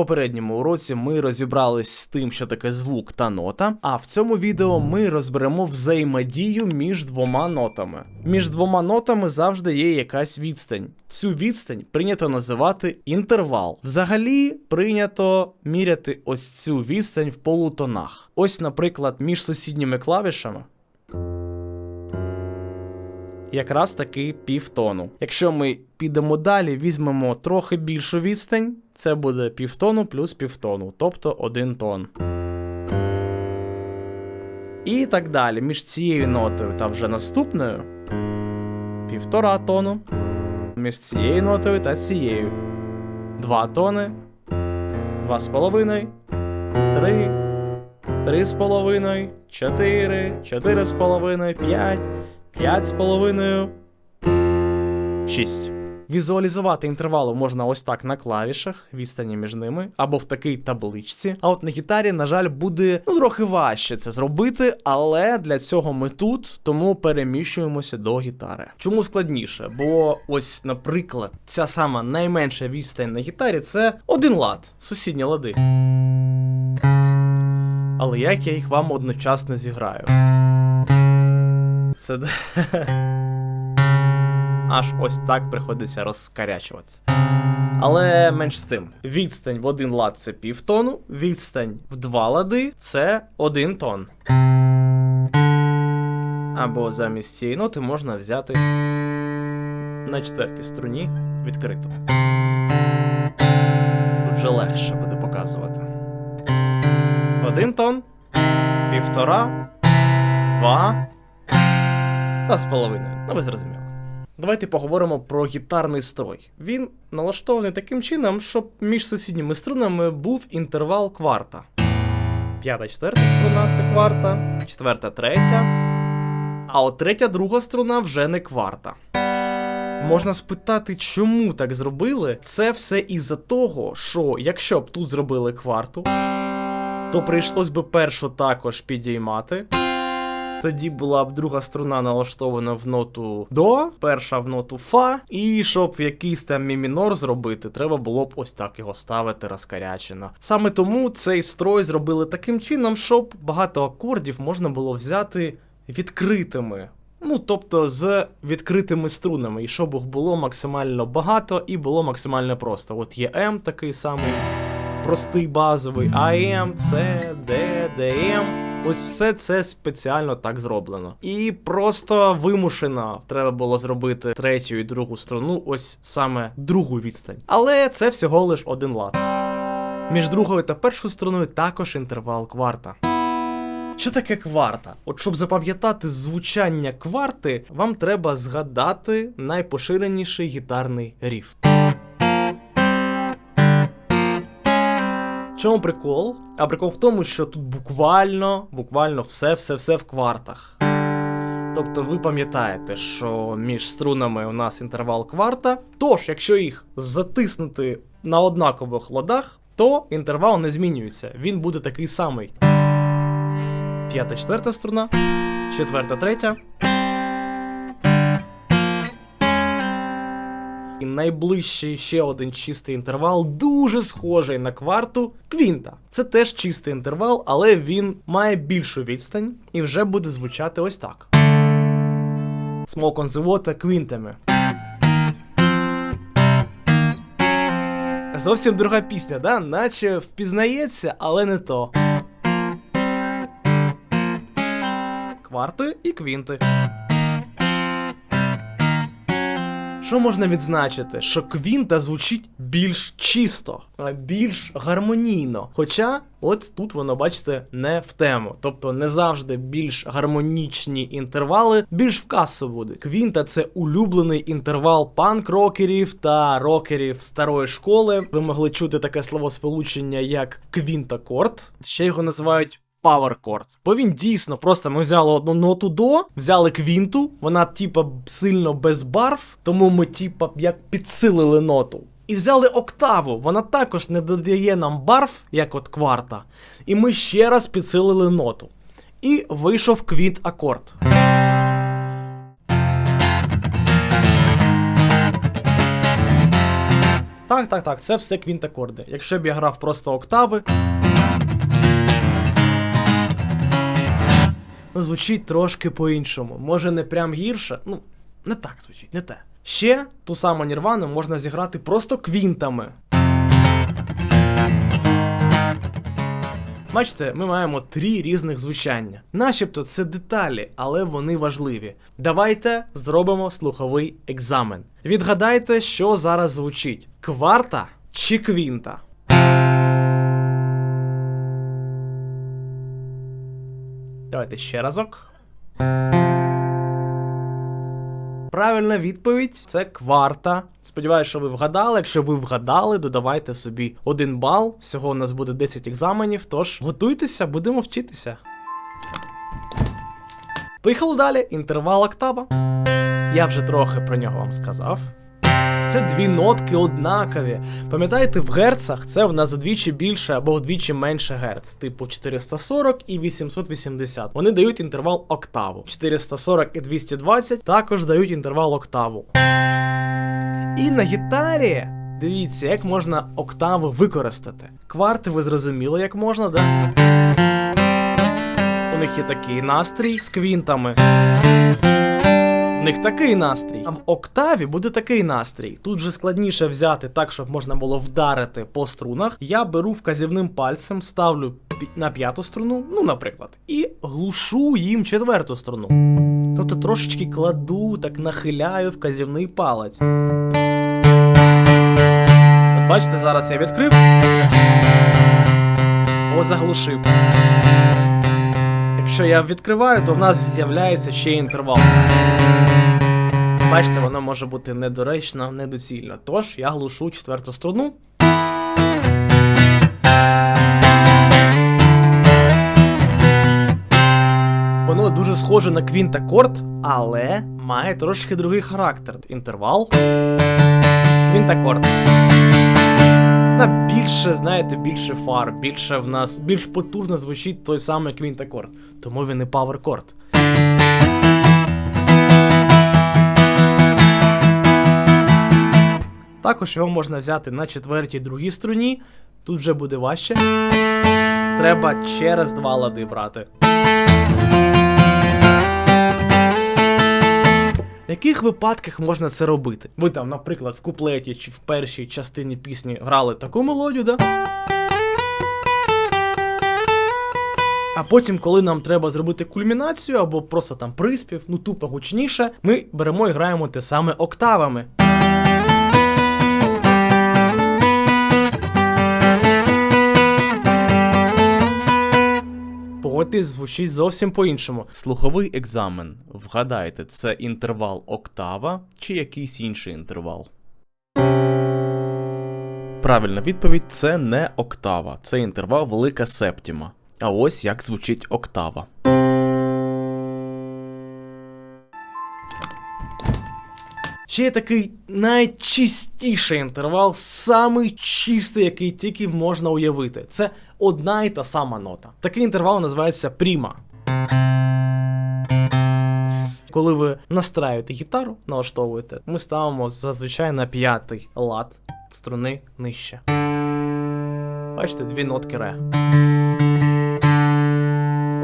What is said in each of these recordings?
попередньому уроці ми розібрались з тим, що таке звук та нота. А в цьому відео ми розберемо взаємодію між двома нотами. Між двома нотами завжди є якась відстань. Цю відстань прийнято називати інтервал. Взагалі прийнято міряти ось цю відстань в полутонах. Ось, наприклад, між сусідніми клавішами якраз таки півтону. Якщо ми підемо далі, візьмемо трохи більшу відстань, це буде півтону плюс півтону, тобто один тон. І так далі. Між цією нотою та вже наступною півтора тону. Між цією нотою та цією. Два тони. Два з половиною. Три. Три з половиною. Чотири. Чотири з половиною. П'ять. 5,5. 6. Візуалізувати інтервали можна ось так на клавішах, відстані між ними, або в такій табличці. А от на гітарі, на жаль, буде ну, трохи важче це зробити, але для цього ми тут, тому переміщуємося до гітари. Чому складніше? Бо ось, наприклад, ця сама найменша відстань на гітарі це один лад, сусідні лади. Але як я їх вам одночасно зіграю? Це аж ось так приходиться розкарячуватися. Але менш з тим, відстань в один лад це півтону, відстань в два лади це один тон. Або замість цієї ноти можна взяти на четвертій струні відкриту. Тут вже легше буде показувати. Один тон, півтора, два. Та з половиною, ну ви зрозуміли. Давайте поговоримо про гітарний строй. Він налаштований таким чином, щоб між сусідніми струнами був інтервал кварта. П'ята, четверта струна це кварта, четверта, третя. А от третя, друга струна вже не кварта. Можна спитати, чому так зробили? Це все із-за того, що якщо б тут зробили кварту, то прийшлось би першу також підіймати. Тоді була б друга струна налаштована в ноту до, перша в ноту фа, і щоб якийсь там мі мінор зробити, треба було б ось так його ставити розкарячено. Саме тому цей строй зробили таким чином, щоб багато акордів можна було взяти відкритими. Ну, тобто з відкритими струнами, і щоб їх було максимально багато і було максимально просто. От є М такий самий простий базовий, АМ, С, Д, ДМ. Ось все це спеціально так зроблено. І просто вимушено треба було зробити третю і другу струну, ось саме другу відстань. Але це всього лиш один лад. Між другою та першою струною також інтервал кварта. Що таке кварта? От щоб запам'ятати звучання кварти, вам треба згадати найпоширеніший гітарний ріф. Чому прикол? А прикол в тому, що тут буквально, буквально все-все-все в квартах. Тобто ви пам'ятаєте, що між струнами у нас інтервал кварта. Тож, якщо їх затиснути на однакових ладах, то інтервал не змінюється. Він буде такий самий. П'ята, четверта струна, четверта, третя. І найближчий ще один чистий інтервал, дуже схожий на кварту квінта. Це теж чистий інтервал, але він має більшу відстань і вже буде звучати ось так. Smoke on the квінтами. Зовсім друга пісня, да? наче впізнається, але не то. Кварти і квінти. Що можна відзначити? Що квінта звучить більш чисто, більш гармонійно. Хоча, от тут воно, бачите, не в тему. Тобто не завжди більш гармонічні інтервали, більш в касу буде. Квінта це улюблений інтервал панк-рокерів та рокерів старої школи. Ви могли чути таке словосполучення, як квінтакорд. Ще його називають Power Chord. Бо він дійсно просто ми взяли одну ноту до, взяли квінту, вона, типа, сильно без барв, тому ми, типа, як підсилили ноту. І взяли октаву, вона також не додає нам барв, як от кварта. І ми ще раз підсилили ноту. І вийшов квінт акорд. Так, Так, так, це все квінтакорди. Якщо б я грав просто октави. Звучить трошки по-іншому. Може, не прям гірше. Ну, не так звучить, не те. Ще ту саму Нірвану можна зіграти просто квінтами. Бачите, ми маємо три різних звучання. Начебто це деталі, але вони важливі. Давайте зробимо слуховий екзамен. Відгадайте, що зараз звучить: кварта чи квінта? Давайте ще разок. Правильна відповідь це кварта. Сподіваюсь, що ви вгадали. Якщо ви вгадали, додавайте собі один бал. Всього у нас буде 10 екзаменів. Тож готуйтеся, будемо вчитися. Поїхали далі. Інтервал октава. Я вже трохи про нього вам сказав. Це дві нотки однакові. Пам'ятаєте, в герцах це в нас вдвічі більше або вдвічі менше герц, типу 440 і 880. Вони дають інтервал октаву. 440 і 220 також дають інтервал октаву. І на гітарі. Дивіться, як можна октаву використати. Кварти ви зрозуміли, як можна, да? У них є такий настрій з квінтами. В них такий настрій. А в октаві буде такий настрій. Тут же складніше взяти так, щоб можна було вдарити по струнах. Я беру вказівним пальцем, ставлю на п'яту струну, ну, наприклад, і глушу їм четверту струну. Тобто трошечки кладу, так нахиляю вказівний палець. От бачите, зараз я відкрив. О, заглушив. Якщо я відкриваю, то в нас з'являється ще інтервал. Бачите, воно може бути недоречно, недоцільно. Тож я глушу четверту струну. Воно дуже схоже на квінтакорд, але має трошки другий характер. Інтервал. Квінтакорд. На більше, знаєте, більше фар, більше в нас, більш потужно звучить той самий квінтакорд. Тому він і паверкорд. Також його можна взяти на четвертій другій струні. Тут вже буде важче. Треба через два лади брати. В яких випадках можна це робити? Ви там, наприклад, в куплеті чи в першій частині пісні грали таку мелодію, да? А потім, коли нам треба зробити кульмінацію або просто там приспів, ну тупо гучніше, ми беремо і граємо те саме октавами. Погодьтесь, звучить зовсім по-іншому. Слуховий екзамен. Вгадайте, це інтервал октава чи якийсь інший інтервал? Правильна відповідь це не октава, це інтервал велика септіма. А ось як звучить октава. Ще є такий найчистіший інтервал, самий чистий, який тільки можна уявити. Це одна і та сама нота. Такий інтервал називається пріма. Коли ви настраюєте гітару, налаштовуєте, ми ставимо зазвичай на п'ятий лад струни нижче. Бачите, дві нотки ре.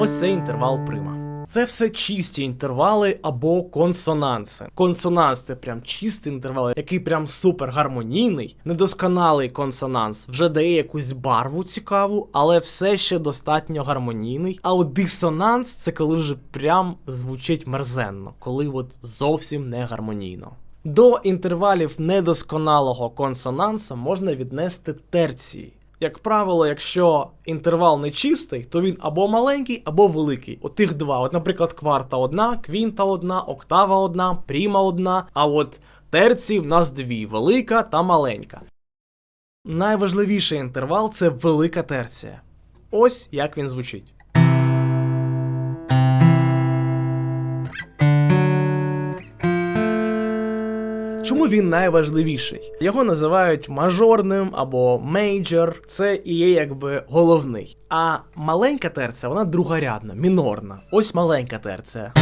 Ось це інтервал прима. Це все чисті інтервали або консонанси. Консонанс це прям чистий інтервал, який прям супер гармонійний. Недосконалий консонанс вже дає якусь барву цікаву, але все ще достатньо гармонійний. А от дисонанс це коли вже прям звучить мерзенно, коли от зовсім не гармонійно. До інтервалів недосконалого консонансу можна віднести терції. Як правило, якщо інтервал не чистий, то він або маленький, або великий. От тих два. От, наприклад, кварта одна, квінта одна, октава одна, пріма одна. А от терці в нас дві велика та маленька. Найважливіший інтервал це велика терція. Ось як він звучить. Чому він найважливіший? Його називають мажорним або мейджор. Це і є якби головний. А маленька терція, вона другорядна, мінорна. Ось маленька терція.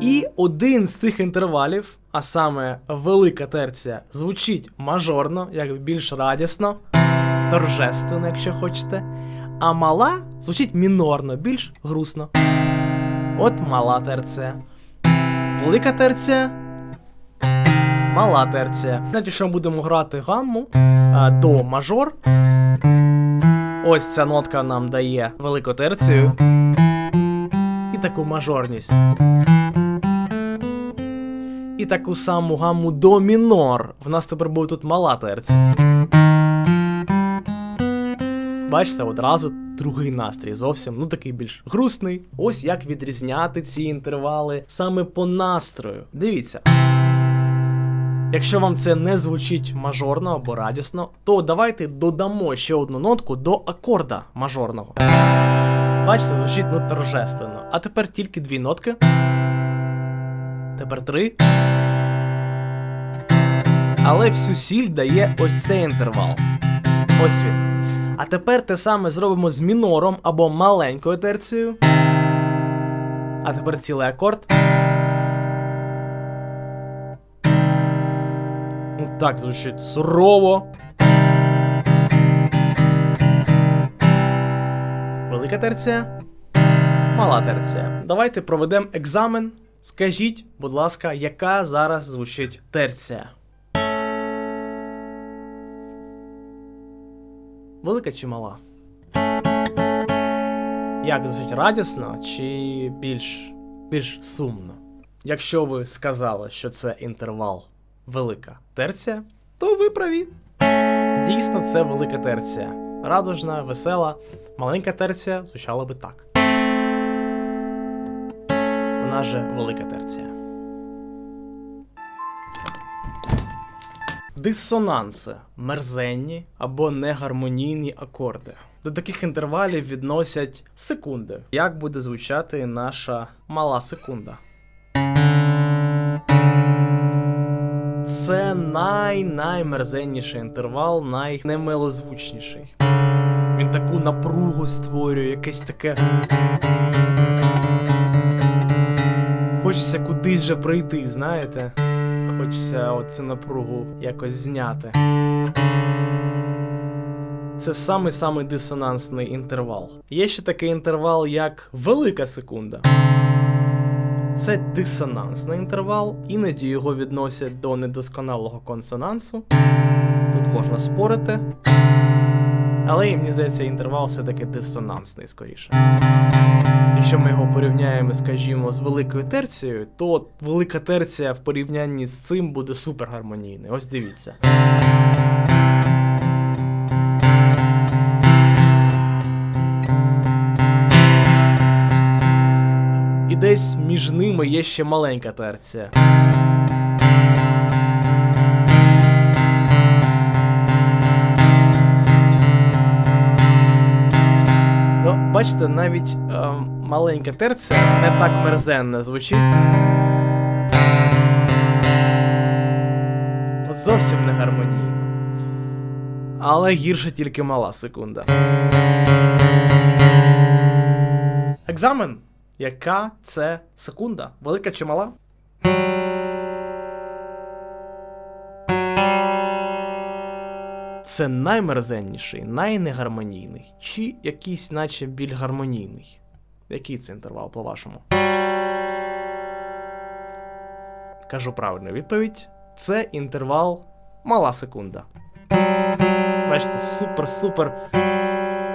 І один з цих інтервалів, а саме велика терція, звучить мажорно, як більш радісно, торжественно, якщо хочете. А мала звучить мінорно, більш грустно. От мала терція. Велика терція. Мала терція. Навіть якщо ми будемо грати гамму а, до мажор. Ось ця нотка нам дає велику терцію і таку мажорність. І таку саму гамму до мінор. В нас тепер буде тут мала терція. Бачите, одразу другий настрій зовсім, ну такий більш грустний. Ось як відрізняти ці інтервали саме по настрою. Дивіться. Якщо вам це не звучить мажорно або радісно, то давайте додамо ще одну нотку до акорда мажорного. Бачите, звучить ну торжественно. А тепер тільки дві нотки. Тепер три. Але всю сіль дає ось цей інтервал. Ось він. А тепер те саме зробимо з мінором або маленькою терцією. А тепер цілий акорд. Ну, Так, звучить сурово. Велика терція. Мала терція. Давайте проведемо екзамен. Скажіть, будь ласка, яка зараз звучить терція? Велика чи мала? Як звучить радісно чи більш, більш сумно? Якщо ви сказали, що це інтервал велика терція, то ви праві. Дійсно, це велика терція. Радужна, весела, маленька терція звучала би так. Вона же велика терція. Дисонанси мерзенні або негармонійні акорди. До таких інтервалів відносять секунди. Як буде звучати наша мала секунда? Це най-наймерзенніший інтервал, найнемилозвучніший. Він таку напругу створює, якесь таке. Хочеться кудись же прийти, знаєте? Хочеться оцю напругу якось зняти. Це самий-самий дисонансний інтервал. Є ще такий інтервал, як велика секунда. Це дисонансний інтервал, іноді його відносять до недосконалого консонансу. Тут можна спорити. Але мені здається, інтервал все-таки дисонансний скоріше. Якщо ми його порівняємо, скажімо, з великою терцією, то велика терція в порівнянні з цим буде супергармонійною. Ось дивіться. І десь між ними є ще маленька терція. Ну, бачите, навіть е, маленька терція не так мерзенно звучить. Зовсім не гармонійно. Але гірше тільки мала секунда. Екзамен. Яка це секунда? Велика чи мала? Це наймерзенніший, найнегармонійний, чи якийсь, наче біль гармонійний? Який це інтервал, по-вашому? Кажу правильну відповідь. Це інтервал мала секунда. Бачите, супер-супер.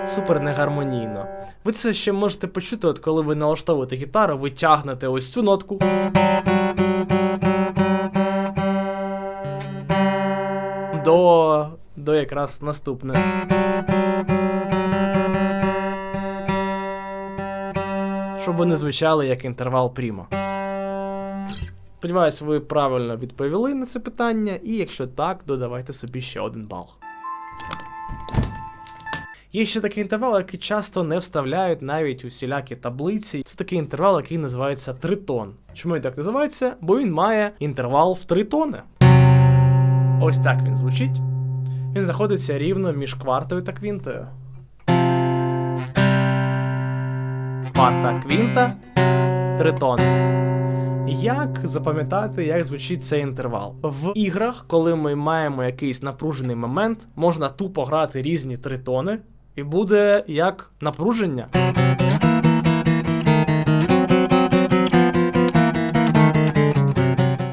Супер негармонійно. Ви це ще можете почути, от коли ви налаштовуєте гітару, ви тягнете ось цю нотку. До. до якраз наступне. Щоб вони звучали як інтервал прімо. Сподіваюсь, ви правильно відповіли на це питання, і якщо так, додавайте собі ще один бал. Є ще такий інтервал, який часто не вставляють навіть у всілякі таблиці. Це такий інтервал, який називається тритон. Чому він так називається? Бо він має інтервал в три тони. Ось так він звучить. Він знаходиться рівно між квартою та квінтою. Кварта, квінта, тритон. Як запам'ятати, як звучить цей інтервал? В іграх, коли ми маємо якийсь напружений момент, можна тупо грати різні тритони, і буде як напруження.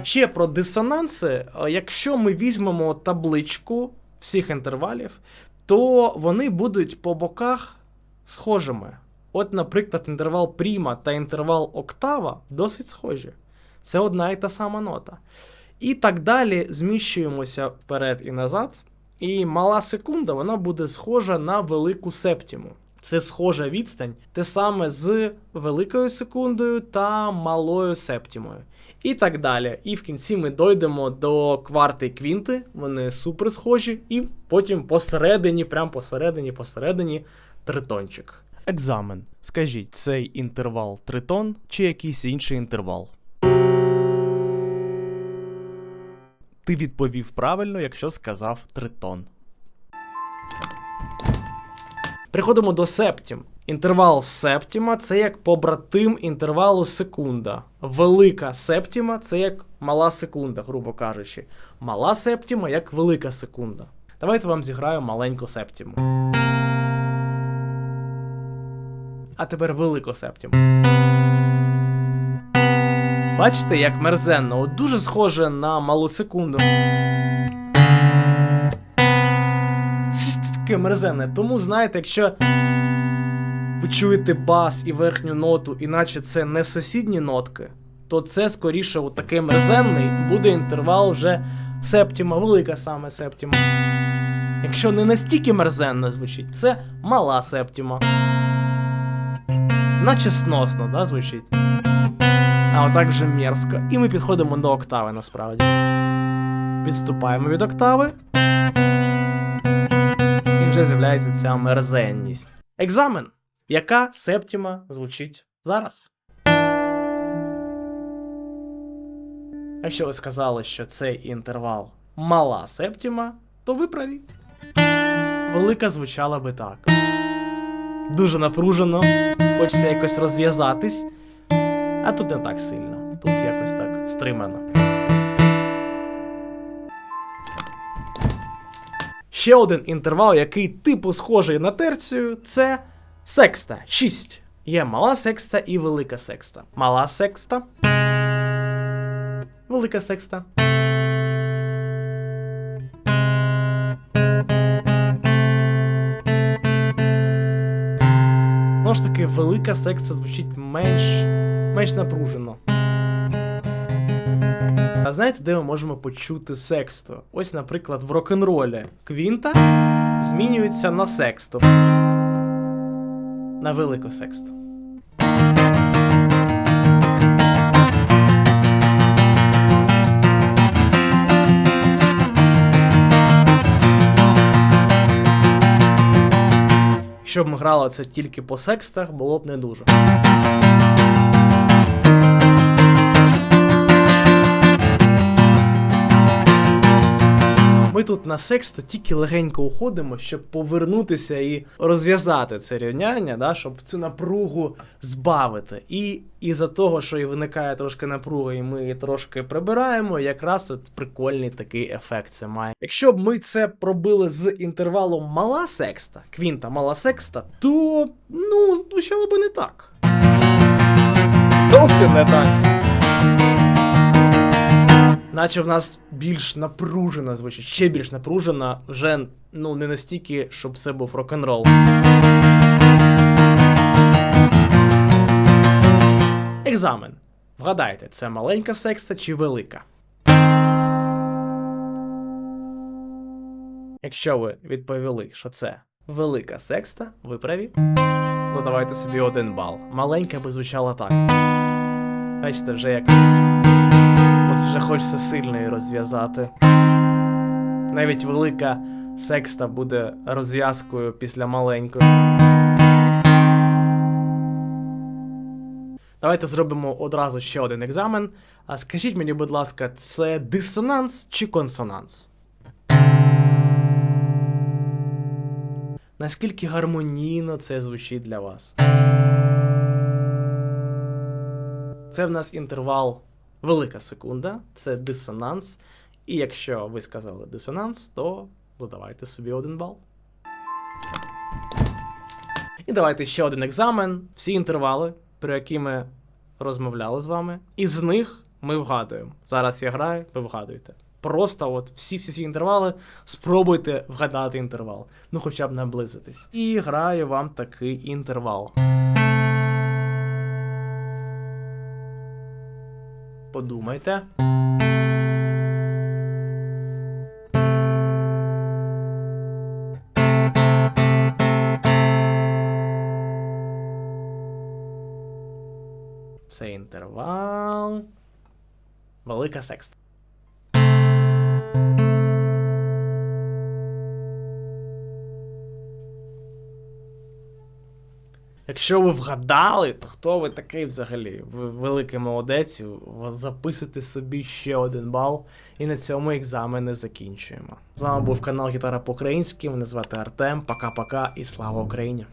Ще про дисонанси. Якщо ми візьмемо табличку всіх інтервалів, то вони будуть по боках схожими. От, наприклад, інтервал пріма та інтервал октава досить схожі. Це одна і та сама нота. І так далі зміщуємося вперед і назад. І мала секунда вона буде схожа на велику септіму. Це схожа відстань, те саме з великою секундою та малою септімою. І так далі. І в кінці ми дойдемо до кварти і квінти, вони супер схожі, і потім посередині, прям посередині, посередині тритончик. Екзамен. Скажіть, цей інтервал тритон чи якийсь інший інтервал? Ти відповів правильно, якщо сказав тритон. Приходимо до септім. Інтервал септіма це як побратим інтервалу секунда. Велика септіма це як мала секунда, грубо кажучи. Мала септіма як велика секунда. Давайте вам зіграю маленьку септіму. А тепер велику септіму. Бачите, як мерзенно, от дуже схоже на малу секунду. Це таке мерзенне. Тому знаєте, якщо ви чуєте бас і верхню ноту, іначе це не сусідні нотки, то це скоріше от мерзенний буде інтервал вже септіма, велика саме септіма. Якщо не настільки мерзенно звучить, це мала септіма. Наче сносно, да, звучить. А отак же мерзко. І ми підходимо до октави насправді. Відступаємо від октави. І вже з'являється ця мерзенність. Екзамен. Яка септіма звучить зараз? Якщо ви сказали, що цей інтервал мала септіма, то ви праві. Велика звучала би так. Дуже напружено, хочеться якось розв'язатись. А тут не так сильно. Тут якось так стримано. Ще один інтервал, який типу схожий на терцію, це секста 6. Є мала секста і велика секста. Мала секста. Велика секста. Знову ж таки, велика секція звучить менш, менш напружено. А знаєте, де ми можемо почути сексту? Ось, наприклад, в рок-н-ролі квінта змінюється на сексту. На велику сексту. Якщо б ми грали це тільки по секстах, було б не дуже. Ми тут на сексту тільки легенько уходимо, щоб повернутися і розв'язати це рівняння, да, щоб цю напругу збавити. І із-за того, що і виникає трошки напруга, і ми трошки прибираємо, якраз от прикольний такий ефект це має. Якщо б ми це пробили з інтервалом мала секста, квінта мала секста, то ну, звучало би не так. Зовсім не так. Наче в нас більш напружена звучить, ще більш напружена, вже ну не настільки, щоб це був рок-н-рол. Екзамен. Вгадайте, це маленька секста чи велика? Якщо ви відповіли, що це велика секста, ви праві. Ну давайте собі один бал. Маленька би звучала так. Бачите, вже як. Вже хочеться сильно її розв'язати. Навіть велика секста буде розв'язкою після маленької. Давайте зробимо одразу ще один екзамен. А скажіть мені, будь ласка, це дисонанс чи консонанс? Наскільки гармонійно це звучить для вас? Це в нас інтервал велика секунда, це дисонанс. І якщо ви сказали дисонанс, то додавайте собі один бал. І давайте ще один екзамен, всі інтервали, про які ми розмовляли з вами. І з них ми вгадуємо. Зараз я граю, ви вгадуєте. Просто от всі всі ці інтервали спробуйте вгадати інтервал. Ну хоча б наблизитись. І граю вам такий інтервал. Подумайте. Це інтервал. Велика секста. Якщо ви вгадали, то хто ви такий взагалі? Ви великий молодець, записуйте собі ще один бал, і на цьому екзамени закінчуємо. З вами був канал Гітара по-українськи. Мене звати Артем. Пока-пока і слава Україні!